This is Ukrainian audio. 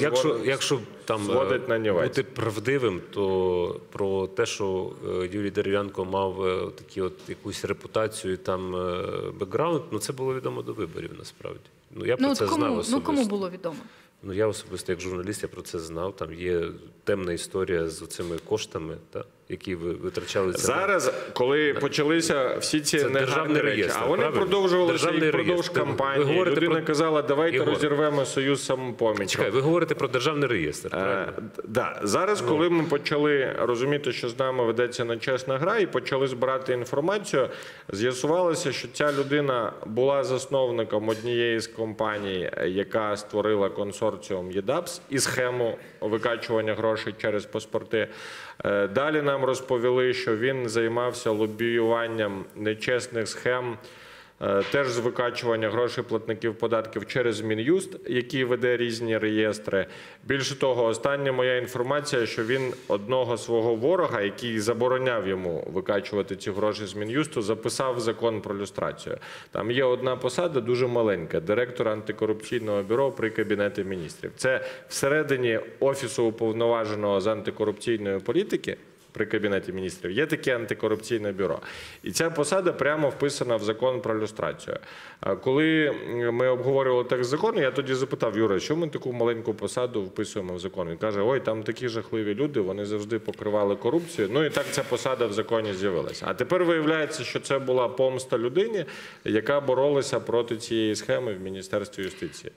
якщо, якщо там е, зводить на нівець. бути правдивим, то про те, що е, Юрій Дерев'янко мав е, такі от якусь репутацію, там бекграунд, ну це було відомо до виборів насправді. Ну я про Ну це кому, знав кому, особисто. ну кому було відомо? Ну я особисто, як журналіст, я про це знав. Там є темна історія з цими коштами, та, які ви витрачалися. Зараз, коли почалися всі ці Це негарні речі, реєстр, а вони правильно? продовжувалися і впродовж реєстр. Ви кампанії. говорите Людина про- казала, давайте Ігор. розірвемо союз самопоміч. Чекай, ви говорите про державний реєстр. правильно? Е, Да. Зараз, коли ми почали розуміти, що з нами ведеться нечесна гра, і почали збирати інформацію, з'ясувалося, що ця людина була засновником однієї з компаній, е, яка створила консорціум ЄДАПС і схему викачування грошей через паспорти. Е, Далі нам розповіли, що він займався лобіюванням нечесних схем. Е, Теж з викачування грошей платників податків через Мін'юст, який веде різні реєстри. Більше того, остання моя інформація, що він одного свого ворога, який забороняв йому викачувати ці гроші з Мін'юсту, записав закон про люстрацію. Там є одна посада, дуже маленька, директор антикорупційного бюро при кабінеті міністрів. Це всередині офісу уповноваженого з антикорупційної політики при кабінеті міністрів є таке антикорупційне бюро, і ця посада прямо вписана в закон про люстрацію. Коли ми обговорювали текст закону, я тоді запитав Юра, що ми таку маленьку посаду вписуємо в закон. Він каже: Ой, там такі жахливі люди, вони завжди покривали корупцію. Ну і так ця посада в законі з'явилася. А тепер виявляється, що це була помста людині, яка боролася проти цієї схеми в міністерстві юстиції.